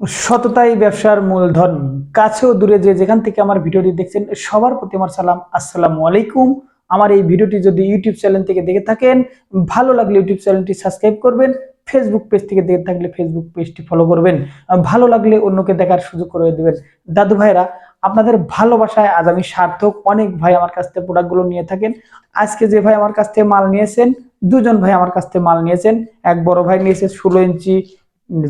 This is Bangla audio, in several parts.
সততাই ব্যবসার মূলধন। কাছেও দূরে যে যেখান থেকে আমার ভিডিওটি দেখছেন, সবার প্রতি আমার সালাম। আসসালামু আলাইকুম। আমার এই ভিডিওটি যদি ইউটিউব চ্যানেল থেকে দেখে থাকেন, ভালো লাগলে ইউটিউব চ্যানেলটি সাবস্ক্রাইব করবেন ফেসবুক পেজ থেকে দেখে থাকলে ফেসবুক পেজটি ফলো করবেন। ভালো লাগলে অন্যকে দেখার সুযোগ করে দেবেন। দাদু ভাইরা আপনাদের ভালোবাসায় আজ আমি সার্থক অনেক ভাই আমার কাছ থেকে প্রোডাক্টগুলো নিয়ে থাকেন। আজকে যে ভাই আমার কাছ থেকে মাল নিয়েছেন, দুজন ভাই আমার কাছ থেকে মাল নিয়েছেন। এক বড় ভাই নিয়েছে ষোলো ইঞ্চি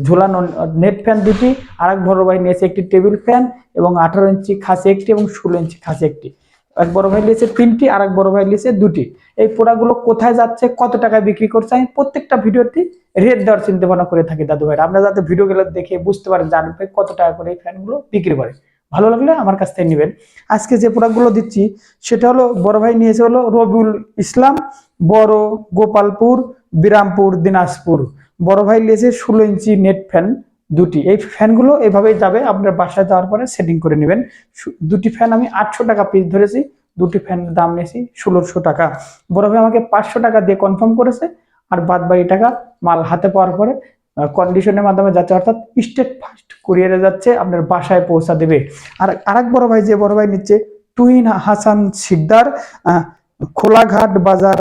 ঝোলানো নেট ফ্যান দুটি আর এক বড় ভাই নিয়েছে একটি টেবিল ফ্যান এবং আঠারো ইঞ্চি খাসি একটি এবং ষোলো ইঞ্চি খাসি একটি। এক বড় ভাই নিয়েছে তিনটি আর এক বড় ভাই নিয়েছে দুটি। এই প্রোডাক্টগুলো কোথায় যাচ্ছে, কত টাকায় বিক্রি করছে, আমি প্রত্যেকটা ভিডিওতে রেট দেওয়ার চিন্তা ভাবনা করে থাকি দাদু ভাই আপনারা যাতে ভিডিওগুলো দেখে বুঝতে পারেন ভাই কত টাকা করে এই ফ্যানগুলো বিক্রি করে। ভালো লাগলে আমার কাছ থেকে নেবেন। আজকে যে প্রোডাক্টগুলো দিচ্ছি, সেটা হলো বড় ভাই নিয়েছে হলো রবিউল ইসলাম, বড় গোপালপুর, বিরামপুর, দিনাজপুর। বড় ভাই নিয়েছে ষোলো ইঞ্চি নেট ফ্যান দুটি। এই ফ্যানগুলো এভাবেই যাবে, আপনার বাসায় যাওয়ার পরে সেটিং করে নেবেন। দুটি ফ্যান আমি আটশো টাকা পিস ধরেছি, দুটি ফ্যানের দাম নিয়েছি ষোলোশো টাকা। বড় ভাই আমাকে পাঁচশো টাকা দিয়ে কনফার্ম করেছে, আর বাদ বাকি টাকা মাল হাতে পাওয়ার পরে কন্ডিশনের মাধ্যমে যাচ্ছে, অর্থাৎ স্টেট ফার্স্ট কুরিয়ারে যাচ্ছে, আপনার বাসায় পৌঁছা দেবে। আর আরেক বড় ভাই যে বড় ভাই নিচ্ছে টুইন হাসান শিকদার খোলাঘাট বাজার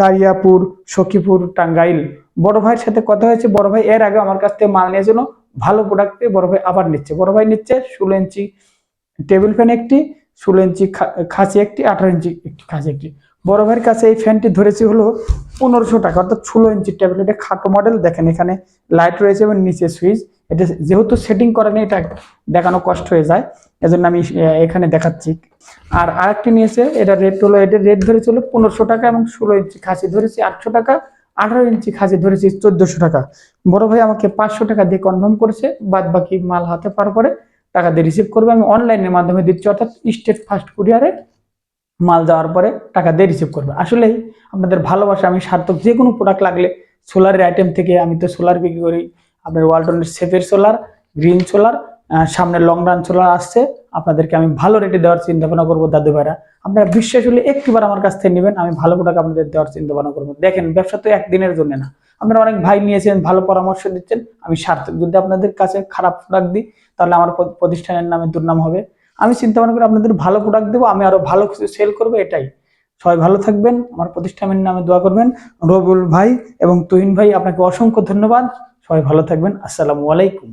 দারিয়াপুর, সখীপুর, টাঙ্গাইল। বড় ভাইয়ের সাথে কথা হয়েছে। বড় ভাই এর আগে আমার কাছ থেকে মাল নিয়েছিল ভালো প্রোডাক্ট পেয়ে বড় ভাই আবার নিচ্ছে। বড় ভাই নিচ্ছে ষোলো ইঞ্চি টেবিল ফ্যান একটি, ষোলো ইঞ্চি খাসি একটি, আঠারো ইঞ্চি একটি খাসি একটি। বড় ভাইয়ের কাছে এই ফ্যানটি ধরেছি হলো পনেরোশো টাকা, অর্থাৎ ষোলো ইঞ্চি টেবিল এটা খাটো মডেল দেখেন এখানে লাইট রয়েছে এবং নিচে সুইচ এটা যেহেতু সেটিং করা নেই, এটা দেখানো কষ্ট হয়ে যায়। এজন্য আমি এখানে দেখাচ্ছি। আর আরেকটি নিয়েছে, এটা রেট হলো এটা রেট ধরেছিল পনেরোশো টাকা এবং ষোলো ইঞ্চি খাসি ধরেছি আটশো টাকা, আঠারো ইঞ্চি খাসি ধরেছি চোদ্দশো টাকা। বড় ভাই আমাকে পাঁচশো টাকা দিয়ে কনফার্ম করেছে, বাদ বাকি মাল হাতে পরে টাকা দিয়ে রিসিভ করবে। আমি অনলাইনের মাধ্যমে দিচ্ছি, অর্থাৎ স্টেট ফার্স্ট কুরিয়ারে মাল যাওয়ার পরে টাকা দিয়ে রিসিভ করবে। আসলেই আপনাদের ভালোবাসা, আমি সার্থক, যে কোনো প্রোডাক্ট লাগলে সোলারের আইটেম থেকে আমি তো সোলার বিক্রি করি। আপনার ওয়ালটনের সেফের সোলার গ্রিন সোলার সামনে লং রান সোলার আসছে। আপনাদেরকে আমি ভালো রেটে দেওয়ার চিন্তা ভাবনা করব, দাদু ভাইরা। আপনারা বিশ্বাস হলে একটিবার আমার কাছ থেকে নেবেন, আমি ভালো প্রোডাক্ট আপনাদের দেওয়ার চিন্তা ভাবনা করব। দেখেন, ব্যবসা তো একদিনের জন্য না। আপনারা অনেক ভাই নিয়েছেন, ভালো পরামর্শ দিচ্ছেন, আমি সার্থক। যদি আপনাদের কাছে খারাপ প্রোডাক্ট দিই, তাহলে আমার প্রতিষ্ঠানের নামে দুর্নাম হবে। আমি চিন্তা ভাবনা করে আপনাদের ভালো প্রোডাক্ট দেবো, আমি আরও ভালো কিছু সেল করব, এটাই। সবাই ভালো থাকবেন, আমার প্রতিষ্ঠানের নামে দোয়া করবেন। রবুল ভাই এবং তুহিন ভাই, আপনাকে অসংখ্য ধন্যবাদ। সবাই ভালো থাকবেন, আসসালামু আলাইকুম।